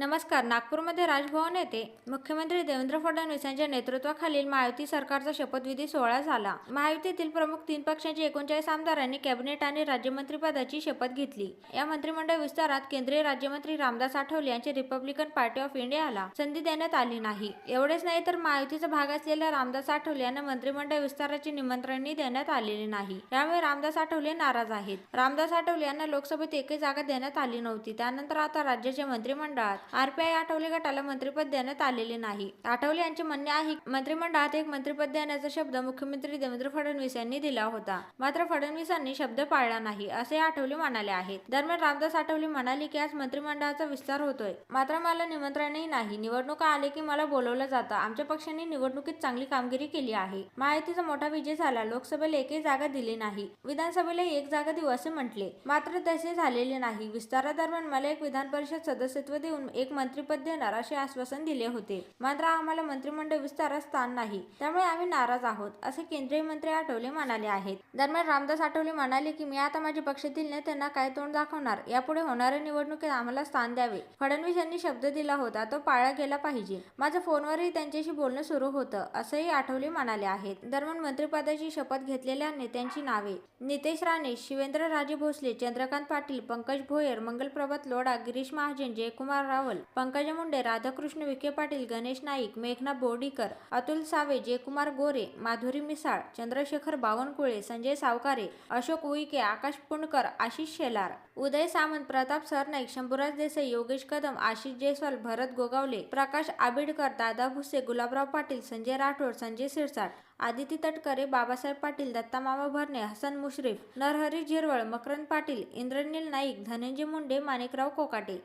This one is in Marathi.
नमस्कार नागपूरमध्ये राजभवन येथे मुख्यमंत्री देवेंद्र फडणवीस यांच्या नेतृत्वाखालील महायुती सरकारचा शपथविधी सोहळा झाला. महायुतीतील प्रमुख तीन पक्षांची एकोणचाळीस आमदारांनी कॅबिनेट आणि राज्यमंत्रीपदाची शपथ घेतली. या मंत्रिमंडळ विस्तारात केंद्रीय राज्यमंत्री रामदास आठवले यांची रिपब्लिकन पार्टी ऑफ इंडियाला संधी देण्यात आली नाही. एवढेच नाही तर महायुतीचा भाग असलेल्या रामदास आठवले यांना मंत्रिमंडळ विस्ताराची निमंत्रणही देण्यात आलेले नाही. यामुळे रामदास आठवले नाराज आहेत. रामदास आठवले यांना लोकसभेत एकही जागा देण्यात आली नव्हती. त्यानंतर आता राज्याच्या मंत्रिमंडळात आरपीआय आठवले गटाला मंत्रिपद देण्यात आलेले नाही. आठवले यांचे म्हणणे आहे की मंत्रिमंडळात एक मंत्रिपद देण्याचा शब्द मुख्यमंत्री देवेंद्र फडणवीस यांनी दिला होता. मात्र फडणवीसांनी शब्द पाळला नाही असे आठवले म्हणाले आहेत. दरम्यान रामदास आठवले म्हणाले की आज मंत्रिमंडळाचा विस्तार होतोय. मात्र मला निमंत्रणही नाही. निवडणुका आले की मला बोलवलं जातं. आमच्या पक्षाने निवडणुकीत चांगली कामगिरी केली आहे. महायुतीचा मोठा विजय झाला. लोकसभेला एकही जागा दिली नाही. विधानसभेला एक जागा देऊ असे म्हटले. मात्र तसे झालेले नाही. विस्तारादरम्यान मला एक विधान परिषद सदस्यत्व देऊन एक मंत्रीपद देणार असे आश्वासन दिले होते. मात्र आम्हाला मंत्रिमंडळ विस्तारात स्थान नाही. त्यामुळे आम्ही नाराज आहोत असे केंद्रीय मंत्री आठवले म्हणाले आहेत. दरम्यान रामदास आठवले म्हणाले की मी आता माझ्या पक्षातील नेत्यांना काय तोंड दाखवणार? यापुढे होणाऱ्या निवडणुकीत आम्हाला स्थान द्यावे. फडणवीस यांनी शब्द दिला होता तो पाळला गेला पाहिजे. माझं फोनवरही त्यांच्याशी बोलणं सुरू होतं असंही आठवले म्हणाले आहेत. दरम्यान मंत्रिपदाची शपथ घेतलेल्या नेत्यांची नावे. नितेश राणे शिवेंद्र राजे भोसले चंद्रकांत पाटील पंकज भोयर मंगलप्रभात लोढा गिरीश महाजन जयकुमार रावल पंकजा मुंडे राधाकृष्ण विखे पाटील गणेश नाईक मेघना बोर्डीकर अतुल सावे जयकुमार गोरे माधुरी मिसाळ चंद्रशेखर बावनकुळे संजय सावकारे अशोक उईके आकाश पुणकर आशिष शेलार उदय सामंत प्रताप सरनाईक शंभूराज देसाई योगेश कदम आशिष जयस्वाल भरत गोगावले प्रकाश आबिडकर दादा भुसे गुलाबराव पाटील संजय राठोड संजय सिरसाट आदिती तटकरे बाबासाहेब पाटील दत्ता मामा भरणे हसन मुश्रीफ नरहरी झिरवळ मकरंद पाटील इंद्रनील नाईक धनंजय मुंडे माणिकराव कोकाटे.